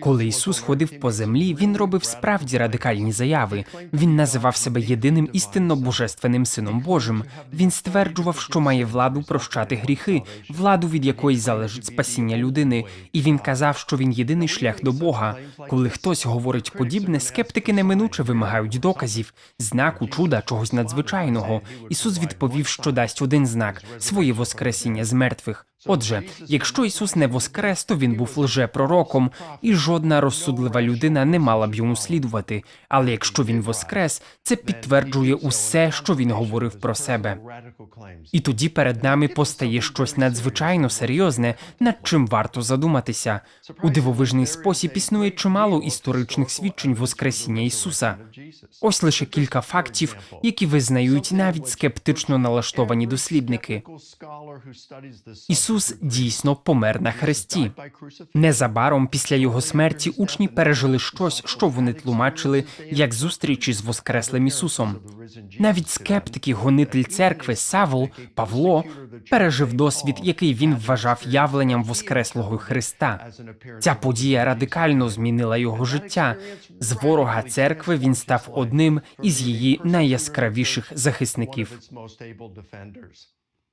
Коли Ісус ходив по землі, він робив справді радикальні заяви. Він називав себе єдиним істинно божественним сином Божим. Він стверджував, що має владу прощати гріхи, владу, від якої залежить спасіння людини. І він казав, що він єдиний шлях до Бога. Коли хтось говорить подібне, скептики неминуче вимагають доказів, знаку, чуда, чогось надзвичайного. Ісус відповів, що дасть один знак своє воскресіння з мертвих. Отже, якщо Ісус не воскрес, то він був лжепророком, і жодна розсудлива людина не мала б йому слідувати. Але якщо він воскрес, це підтверджує усе, що він говорив про себе. І тоді перед нами постає щось надзвичайно серйозне, над чим варто задуматися. У дивовижний спосіб існує чимало історичних свідчень Воскресіння Ісуса. Ось лише кілька фактів, які визнають навіть скептично налаштовані дослідники. Ісус дійсно помер на хресті. Незабаром після його смерті учні пережили щось, що вони тлумачили як зустрічі з Воскреслим Ісусом. Навіть скептики, гонитель церкви Савл Павло пережив досвід, який він вважав явленням Воскреслого Христа. Ця подія радикально змінила його життя. З ворога церкви він став одним із її найяскравіших захисників.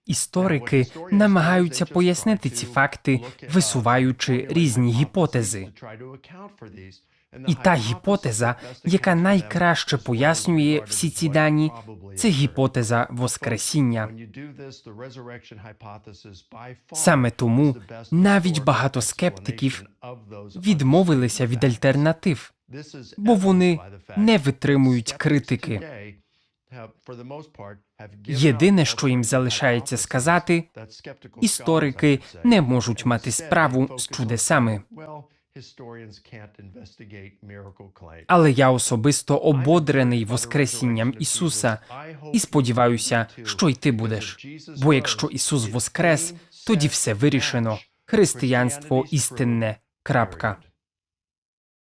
Історики намагаються пояснити ці факти, висуваючи різні гіпотези. І та гіпотеза, яка найкраще пояснює всі ці дані, це гіпотеза Воскресіння. Саме тому навіть багато скептиків відмовилися від альтернатив, бо вони не витримують критики. Єдине, що їм залишається сказати, історики не можуть мати справу з чудесами. Але я особисто ободрений Воскресінням Ісуса і сподіваюся, що й ти будеш. Бо якщо Ісус воскрес, тоді все вирішено. Християнство істинне. Крапка.